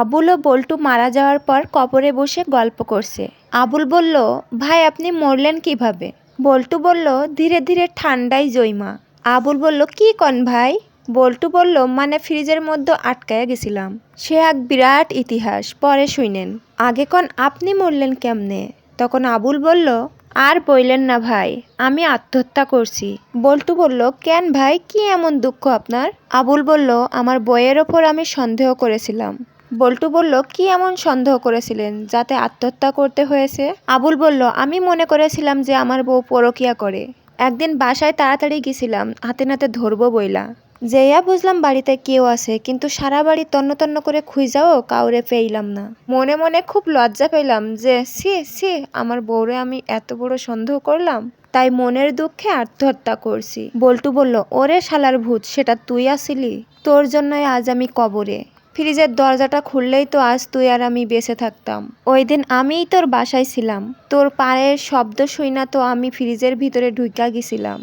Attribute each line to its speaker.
Speaker 1: আবুল ও বল্টু মারা যাওয়ার পর কবরে বসে গল্প করছে। আবুল বলল, ভাই, আপনি মরলেন কীভাবে? বল্টু বলল, ধীরে ধীরে ঠান্ডায় জৈমা। আবুল বলল, কি কন ভাই? বল্টু বলল মানে ফ্রিজের মধ্যে আটকায়া গেছিলাম। সে এক বিরাট ইতিহাস, পরে শুনেন আগে কন আপনি মরলেন কেমনে? তখন আবুল বলল, আর বইলেন না ভাই, আমি আত্মহত্যা করছি। বল্টু বলল, কেন ভাই, কি এমন দুঃখ আপনার? আবুল বলল, আমার বইয়ের ওপর আমি সন্দেহ করেছিলাম। বল্টু বলল, কি এমন সন্দেহ করেছিলেন যাতে আত্মহত্যা করতে হয়েছে? আবুল বলল, আমি মনে করেছিলাম যে আমার বউ পরকিয়া করে। একদিন বাসায় তাড়াতাড়ি গেছিলাম, হাতে নাতে ধরবো বইলা। যেয়া বুঝলাম বাড়িতে কেউ আছে, কিন্তু সারা বাড়ি তন্ন তন্ন করে খুঁজাও কাউরে পেইলাম না। মনে মনে খুব লজ্জা পেলাম যে সি সি আমার বউরে আমি এত বড় সন্দেহ করলাম, তাই মনের দুঃখে আত্মহত্যা করছি। বল্টু বলল, ওরে শালার ভূত, সেটা তুই আসিলি? তোর জন্যই আজ আমি কবরে। ফ্রিজের দরজাটা খুললেই তো আজ তুই আর আমি বেঁচে থাকতাম। ওই দিন আমিই তোর বাসায় ছিলাম। তোর পায়ের শব্দ শুই না তো আমি ফ্রিজের ভিতরে ঢুকা গেছিলাম।